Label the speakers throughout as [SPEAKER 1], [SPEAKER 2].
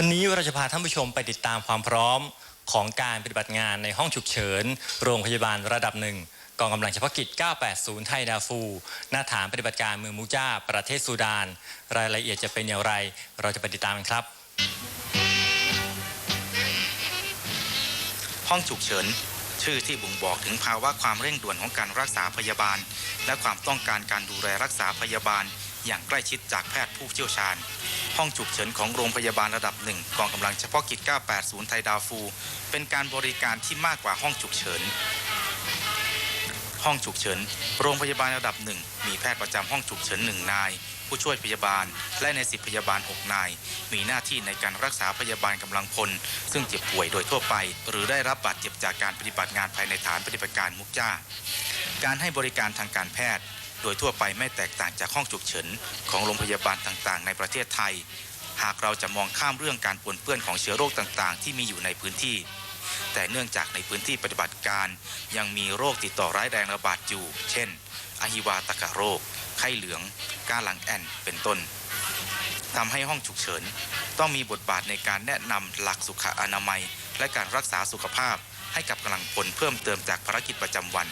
[SPEAKER 1] วันนี้เราจะพาท่านผู้ชมไปติดตามความพร้อมของการปฏิบัติงานในห้องฉุกเฉิน โรงพยาบาลระดับหนึ่งกองกำลังเฉพาะกิจ 980 ไทยดาฟู หน้าฐานปฏิบัติการเมืองมูจ้า ประเทศซูดาน รายละเอียดจะเป็นอย่างไร เราจะไปติดตามกันครับ
[SPEAKER 2] ห้องฉุกเฉิน ชื่อที่บ่งบอกถึงภาวะความเร่งด่วนของการรักษาพยาบาล และความต้องการการดูแลรักษาพยาบาล อย่างใกล้ชิดจากแพทย์ผู้เชี่ยวชาญ ห้องฉุกเฉินของโรงพยาบาลระดับหนึ่งกองกำลังเฉพาะกิจ 980 ไทยดาวฟู เป็นการบริการที่มากกว่าห้องฉุกเฉิน ห้องฉุกเฉิน โรงพยาบาลระดับหนึ่งมีแพทย์ประจำห้องฉุกเฉินหนึ่งนาย ผู้ช่วยพยาบาล และในสิบพยาบาล 6 นาย มีหน้าที่ในการรักษาพยาบาลกำลังพล ซึ่งเจ็บป่วยโดยทั่วไป หรือได้รับบาดเจ็บจากการปฏิบัติงานภายในฐานปฏิบัติการมุกจ้าการให้บริการทางการแพทย์ โดยทั่วไปไม่แตกต่างจากห้องฉุกเฉินของโรงพยาบาลต่างๆ ในประเทศไทย หากเราจะมองข้ามเรื่องการปนเปื้อนของเชื้อโรคต่างๆ ที่มีอยู่ในพื้นที่ แต่เนื่องจากในพื้นที่ปฏิบัติการยังมีโรคติดต่อร้ายแรงระบาดอยู่ เช่นอหิวาตกโรค ไข้เหลืองกาหลังแอนเป็นต้นทำให้ห้องฉุกเฉิน ต้องมีบทบาทในการแนะนำหลักสุขอนามัย และการรักษาสุขภาพให้กับกำลังพลเพิ่มเติมจากภารกิจประจำวัน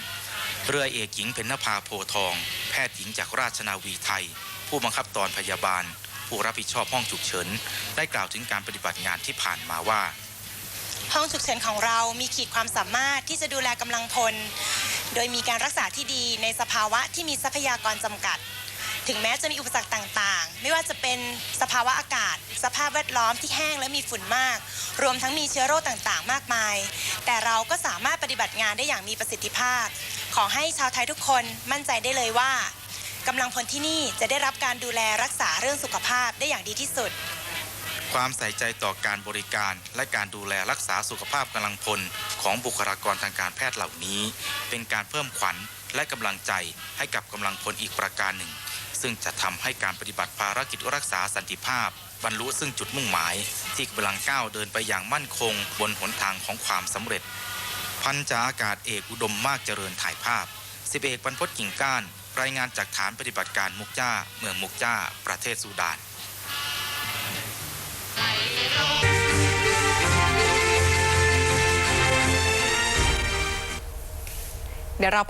[SPEAKER 2] เรือเอกหญิงเพ็ญนภาโพทอง แพทย์หญิงจากราชนาวีไทย ผู้บังคับตอนพยาบาล ผู้รับผิดชอบห้องฉุกเฉินได้กล่าวถึงการปฏิบัติงานที่ผ่านมาว่า
[SPEAKER 3] ห้องฉุกเฉินของเรามีขีดความสามารถที่จะดูแลกำลังพล โดยมีการรักษาที่ดีในสภาวะที่มีทรัพยากรจำกัด ถึงแม้จะมีอุปสรรคต่างๆ ไม่ว่าจะเป็นสภาวะอากาศ สภาพแวดล้อมที่แห้งและมีฝุ่นมาก รวมทั้งมีเชื้อโรคต่างๆ มากมาย แต่เราก็สามารถปฏิบัติงานได้อย่างมีประสิทธิภาพ ขอให้ชาวไทยทุกคนมั่นใจได้เลยว่ากำลังพลที่นี่จะได้รับการดูแลรักษาเรื่องสุขภาพได้อย่างดีที่สุด
[SPEAKER 2] ความใส่ใจต่อการบริการและการดูแลรักษาสุขภาพกำลังพลของบุคลากรทางการแพทย์เหล่านี้ เป็นการเพิ่มขวัญและกำลังใจให้กับกำลังพลอีกประการหนึ่ง ซึ่งจะทำให้การปฏิบัติภารกิจรักษาสันติภาพ บรรลุซึ่งจุดมุ่งหมาย ที่กำลังก้าวเดินไปอย่างมั่นคงบนหนทางของความสำเร็จ พันจ่าอากาศเอกอุดมมากเจริญถ่ายภาพสิบเอกบรรพตกิ่งก้าน รายงานจากฐานปฏิบัติการมุกจ้า เมืองมุกจ้า ประเทศซูดาน
[SPEAKER 4] เดี๋ยวเรา